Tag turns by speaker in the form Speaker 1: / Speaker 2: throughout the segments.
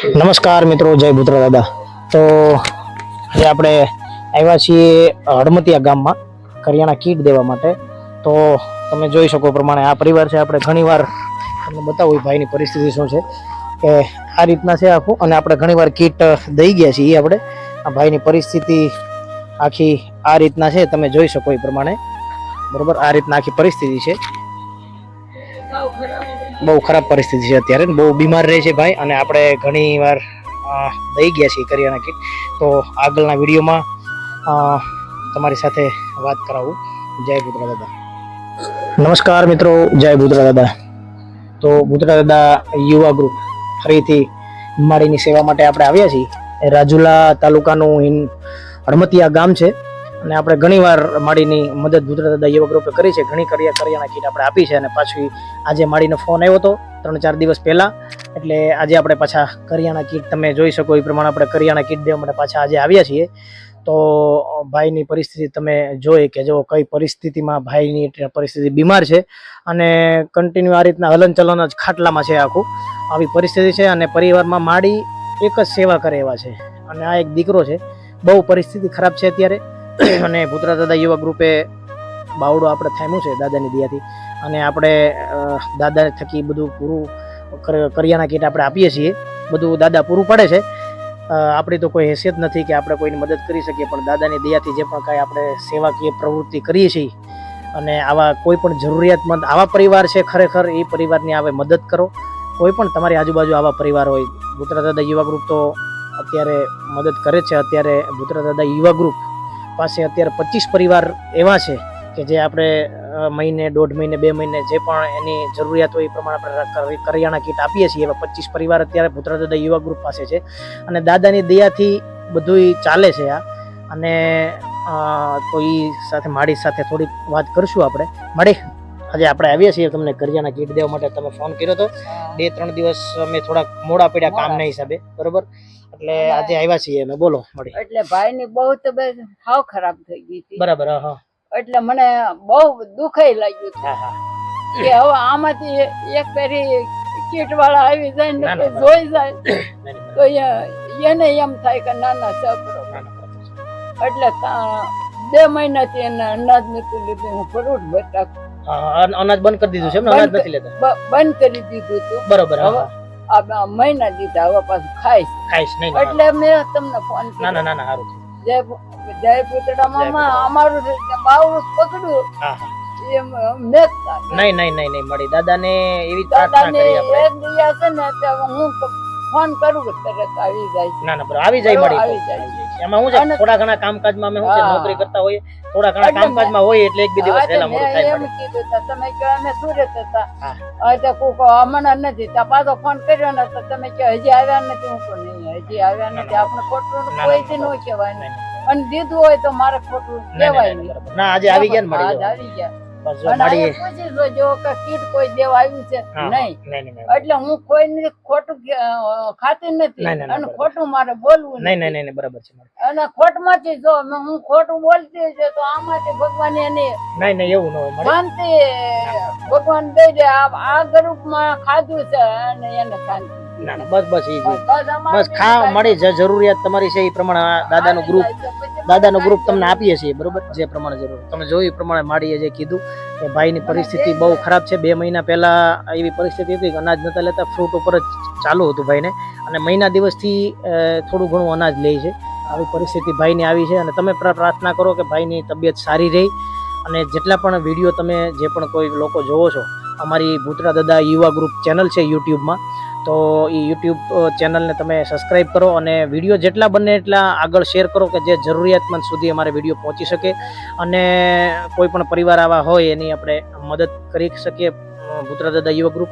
Speaker 1: નમસ્કાર મિત્રો, જય ભૂતરા દાદા. તો આજે આપણે આવ્યા છીએ હડમતિયા ગામમાં કરિયાણા કીટ દેવા માટે. તો તમે જોઈ શકો એ પ્રમાણે આ પરિવાર છે. આપણે ઘણીવાર તમને બતાવું એ ભાઈની પરિસ્થિતિ શું છે કે આ રીતના છે આખું અને આપણે ઘણીવાર કીટ દઈ ગયા છીએ આપણે. આ ભાઈની પરિસ્થિતિ આખી આ રીતના છે. તમે જોઈ શકો એ પ્રમાણે. બરોબર? આ રીતના આખી પરિસ્થિતિ છે. બહુ ખરાબ પરિસ્થિતિ છે અત્યારે. બહુ બીમાર રહે છે ભાઈ અને આપણે ઘણી વાર દઈ ગયા છીએ કરિયાણા કીટ તો આગળના વિડીયોમાં તમારી સાથે વાત કરાવું. જય ભૂતરા દાદા. નમસ્કાર મિત્રો, જય ભૂતરા દાદા. તો ભૂતરા દાદા યુવા ગ્રુપ, ફરીથી માળીની સેવા માટે આપણે આવ્યા છીએ. રાજુલા તાલુકાનું હડમતિયા ગામ છે. અને આપણે ઘણીવાર માળીની મદદ ગુજરાત યુવા ગ્રુપે કરી છે. ઘણી કરિયા કરિયાણા કીટ આપણે આપી છે અને પાછી આજે માળીનો ફોન આવ્યો હતો ત્રણ ચાર દિવસ પહેલા. એટલે આજે આપણે પાછા કરિયાણા કીટ તમે જોઈ શકો એ પ્રમાણે આપણે કરિયાણા કીટ દેવા માટે પાછા આજે આવ્યા છીએ. તો ભાઈની પરિસ્થિતિ તમે જોઈ કે જો કઈ પરિસ્થિતિમાં ભાઈની પરિસ્થિતિ બીમાર છે અને કન્ટિન્યુ આ રીતના હલનચલન જ ખાટલામાં છે આખું. આવી પરિસ્થિતિ છે અને પરિવારમાં માડી એક જ સેવા કરે એવા છે. અને આ એક દીકરો છે. બહુ પરિસ્થિતિ ખરાબ છે અત્યારે. અને ભૂતરા દાદા યુવા ગ્રુપે બાવડો આપણે થામ્યું છે દાદાની દયાથી. અને આપણે દાદા થકી બધું પૂરું કરિયાના કીટ આપણે આપીએ છીએ. બધું દાદા પૂરું પડે છે. આપણી તો કોઈ હેસિયત નથી કે આપણે કોઈની મદદ કરી શકીએ, પણ દાદાની દયાથી જે પણ કાંઈ આપણે સેવાકીય પ્રવૃત્તિ કરીએ છીએ અને આવા કોઈ પણ જરૂરિયાતમંદ, આવા પરિવાર છે ખરેખર, એ પરિવારની આવે મદદ કરો. કોઈ પણ તમારી આજુબાજુ આવા પરિવાર હોય, ભૂતરા દાદા યુવા ગ્રુપ તો અત્યારે મદદ કરે છે. અત્યારે ભૂતરા દાદા યુવા ગ્રુપ પાસે અત્યારે પચીસ પરિવાર એવા છે કે જે આપણે મહિને, દોઢ મહિને, બે મહિને જે પણ એની જરૂરિયાત હોય એ પ્રમાણે આપણે કરિયાણા કીટ આપીએ છીએ. એવા પચીસ પરિવાર અત્યારે ભૂતરા દાદા યુવા ગ્રુપ પાસે છે. અને દાદાની દયાથી બધું ચાલે છે આ. અને તો એ સાથે માડી સાથે થોડીક વાત કરશું આપણે. માડી આજે આપણે આવીએ છીએ. તમને કરિયાના કીટ દેવા માટે તમે ફોન કર્યો હતો બે ત્રણ દિવસ અમે થોડાક મોડા પડ્યા કામના હિસાબે. બરોબર? એટલે આજે આવ્યા છીએ અમે. બોલો મળી
Speaker 2: એટલે ભાઈ ની બહુ તબિયત હાવ ખરાબ થઈ ગઈ હતી.
Speaker 1: બરાબર હા
Speaker 2: એટલે મને બહુ દુખાઈ લાગ્યું હતું. કે હવે આમાંથી એક પેરી કીટ વાળા આવી જાય
Speaker 1: ના,
Speaker 2: જોઈ જાય. તો એને એમ થાય કે ના ના સબરો
Speaker 1: ના, ના, બરાબર છે.
Speaker 2: એટલે બે મહિનાથી એને અનાજ નીકળી લીધું હું ફરૂટ
Speaker 1: અન- અનાજ બંધ કરી દીધું છે એમ અનાજ નથી લેતા?
Speaker 2: બંધ કરી દીધું હતું
Speaker 1: બરોબર
Speaker 2: હવે આ મહિના દીધા હવે પાછું ખાઈશ
Speaker 1: ખાઈશ નહીં
Speaker 2: એટલે મેં તમને ફોન
Speaker 1: ના ના ના ના સારું
Speaker 2: જય જય પુતળા મામા અમારું બાવડું પકડ્યું
Speaker 1: નહીં નહીં નહીં નહીં મળી. દાદાને એવી
Speaker 2: દાદાને
Speaker 1: કરી આપણે.
Speaker 2: એક દિવસ છે ને હું ફોન કરું તરત આવી જાય
Speaker 1: ના ના બરાબર. આવી જાય મળી.
Speaker 2: આવી જાય.
Speaker 1: એમાં હું છે? થોડા ઘણા કામકાજમાં અમે હું છે નોકરી કરતા હોઈએ. થોડા ઘણા કામકાજમાં હોય એટલે એક બે દિવસ પહેલા મોડું થાય
Speaker 2: એમ કીધું તો તમે કે અમે સુરત હતા
Speaker 1: હા.
Speaker 2: તો કોક હમણાં નથી તા પાછો ફોન કર્યો ને તો તમે કે હજી આવ્યા નથી હું કહું નહીં હજી આવ્યા નથી આપણે ખોટું કોઈ થી ન કહેવાય. અને દીધું હોય તો મારે ખોટું કહેવાય
Speaker 1: નહીં, ના આજે આવી ગયા ને મળી
Speaker 2: આવી ગયા. કોઈ દેવા આવ્યું છે નહીં. એટલે હું ખોટું ખાતી નથી. અને ખોટું મારે બોલવું
Speaker 1: નહીં નહીં નહીં નહીં, બરાબર છે.
Speaker 2: અને ખોટમાંથી જો હું ખોટું બોલતી છે તો આમાંથી ભગવાન એને
Speaker 1: નહીં નહીં એવું ન હોય
Speaker 2: શાંતિ ભગવાન દઈ દે. આ આ ગ્રુપમાં ખાધું છે અને એને શાંતિ.
Speaker 1: ના ના બસ બસ ઈ જ.
Speaker 2: બસ
Speaker 1: ખા મળી જે જરૂરિયાત તમારી છે એ પ્રમાણે આ દાદાનું ગ્રુપ દાદાનું ગ્રુપ તમને આપીએ છીએ બરોબર? જે પ્રમાણે જરૂર. તમે જોયું એ પ્રમાણે માડીએ જે કીધું કે ભાઈની પરિસ્થિતિ બહુ ખરાબ છે. બે મહિના પહેલા એવી પરિસ્થિતિ હતી કે અનાજ નતા લેતા ફ્રૂટ ઉપર જ ચાલુ હતું ભાઈને. અને મહિના દિવસથી થોડું ઘણું અનાજ લે છે. આવી પરિસ્થિતિ ભાઈની આવી છે. અને તમે પ્રાર્થના કરો કે ભાઈની તબિયત સારી રહે. અને જેટલા પણ વીડિયો તમે જે પણ કોઈ લોકો જોવો છો અમારી ભૂતરા દાદા યુવા ગ્રુપ ચેનલ છે યુટ્યુબમાં તો એ યુટ્યુબ ચેનલને તમે સબસ્ક્રાઈબ કરો અને વીડિયો જેટલા બને એટલા આગળ શેર કરો કે જે જરૂરિયાતમંદ સુધી અમારે વીડિયો પહોંચી શકે. અને કોઈ પણ પરિવાર આવા હોય એની આપણે મદદ કરી શકીએ ભૂતરા દાદા યુવા ગ્રુપ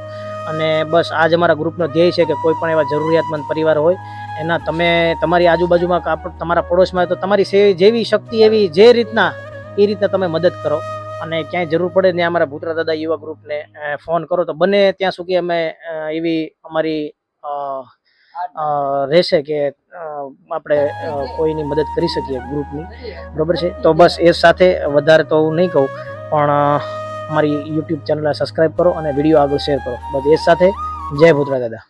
Speaker 1: અને બસ આજ અમારા ગ્રુપનો ધ્યેય છે કે કોઈ પણ એવા જરૂરિયાતમંદ પરિવાર હોય, એના તમે તમારી આજુબાજુમાં તમારા પડોશમાં તો તમારી જેવી શક્તિ એવી જે રીતના એ રીતના તમે મદદ કરો. અને ક્યાંય જરૂર પડે ને અમારા ભૂતરા દાદા યુવા ગ્રુપને ફોન કરો તો બને ત્યાં સુધી અમે એવી અમારી રહેશે કે આપણે કોઈની મદદ કરી શકીએ ગ્રુપની. બરોબર છે? તો બસ એ સાથે વધારે તો હું નહીં કહું, પણ અમારી યુટ્યુબ ચેનલને સબસ્ક્રાઈબ કરો અને વીડિયો આગળ શેર કરો. બસ એ સાથે જય ભૂતરા દાદા.